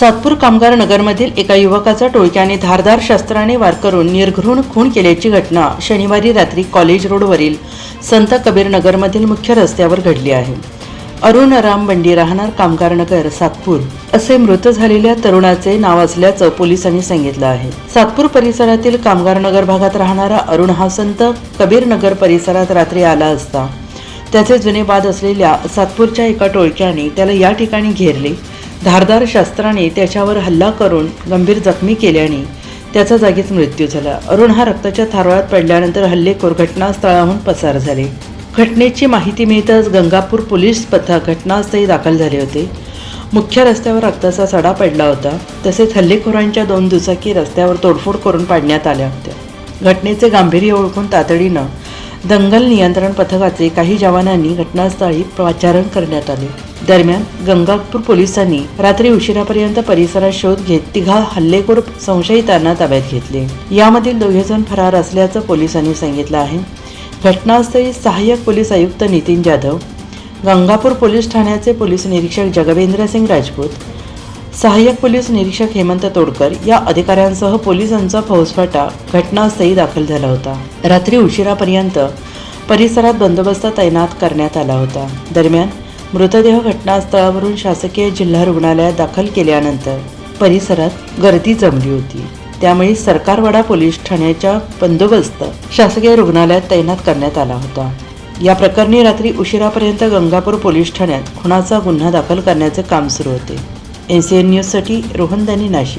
सातपूर कामगार नगरमधील एका युवकाचा टोळक्याने धारदार शस्त्राने वार करून निर्घृण खून केल्याची घटना शनिवारी रात्री कॉलेज रोडवरील संत कबीर नगरमधील मुख्य रस्त्यावर घडली आहे. अरुण राम बंडी राहणार कामगार नगर सातपूर असे मृत झालेल्या तरुणाचे नाव असल्याचं पोलिसांनी सांगितलं आहे. सातपूर परिसरातील कामगार नगर भागात राहणारा अरुण हा संत कबीर नगर परिसरात रात्री आला असता. त्याचे जुने बाद असलेल्या सातपूरच्या एका टोळक्याने त्याला या ठिकाणी घेरले. धारदार शस्त्राने त्याच्यावर हल्ला करून गंभीर जखमी केल्याने त्याचा जागीच मृत्यू झाला. अरुण हा रक्ताच्या थारोळ्यात पडल्यानंतर हल्लेखोर घटनास्थळाहून पसार झाले. घटनेची माहिती मिळताच गंगापूर पोलीस पथक घटनास्थळी दाखल झाले होते. मुख्य रस्त्यावर रक्ताचा सडा पडला होता. तसेच हल्लेखोरांच्या दोन दुचाकी रस्त्यावर तोडफोड करून पाडण्यात आल्या होत्या. घटनेचे गांभीर्य ओळखून तातडीनं दंगल नियंत्रण पथकाचे काही जवानांनी घटनास्थळी पाचारण करण्यात आले. दरम्यान गंगापूर पोलिसांनी रात्री उशिरापर्यंत परिसरात शोध घेत तिघा हल्लेखोर संशयितांना ताब्यात घेतले. यामधील दोघे जण फरार असल्याचं पोलिसांनी सांगितलं आहे. घटनास्थळी सहाय्यक पोलीस आयुक्त नितीन जाधव गंगापूर पोलीस ठाण्याचे पोलीस निरीक्षक जगवेंद्र सिंग राजपूत सहाय्यक पोलीस निरीक्षक हेमंत तोडकर या अधिकाऱ्यांसह पोलिसांचा फौजफाटा घटनास्थळी दाखल झाला होता. रात्री उशिरापर्यंत परिसरात बंदोबस्त तैनात करण्यात आला होता. दरम्यान मृतदेह घटनास्थळावरून शासकीय जिल्हा रुग्णालयात दाखल केल्यानंतर परिसरात गर्दी जमली होती. त्यामुळे सरकारवाडा पोलीस ठाण्याच्या बंदोबस्त शासकीय रुग्णालयात तैनात करण्यात आला होता. या प्रकरणी रात्री उशिरापर्यंत गंगापूर पोलीस ठाण्यात खुनाचा गुन्हा दाखल करण्याचे काम सुरू होते. एन सी एन न्यूजसाठी रोहनदानी नाशिक.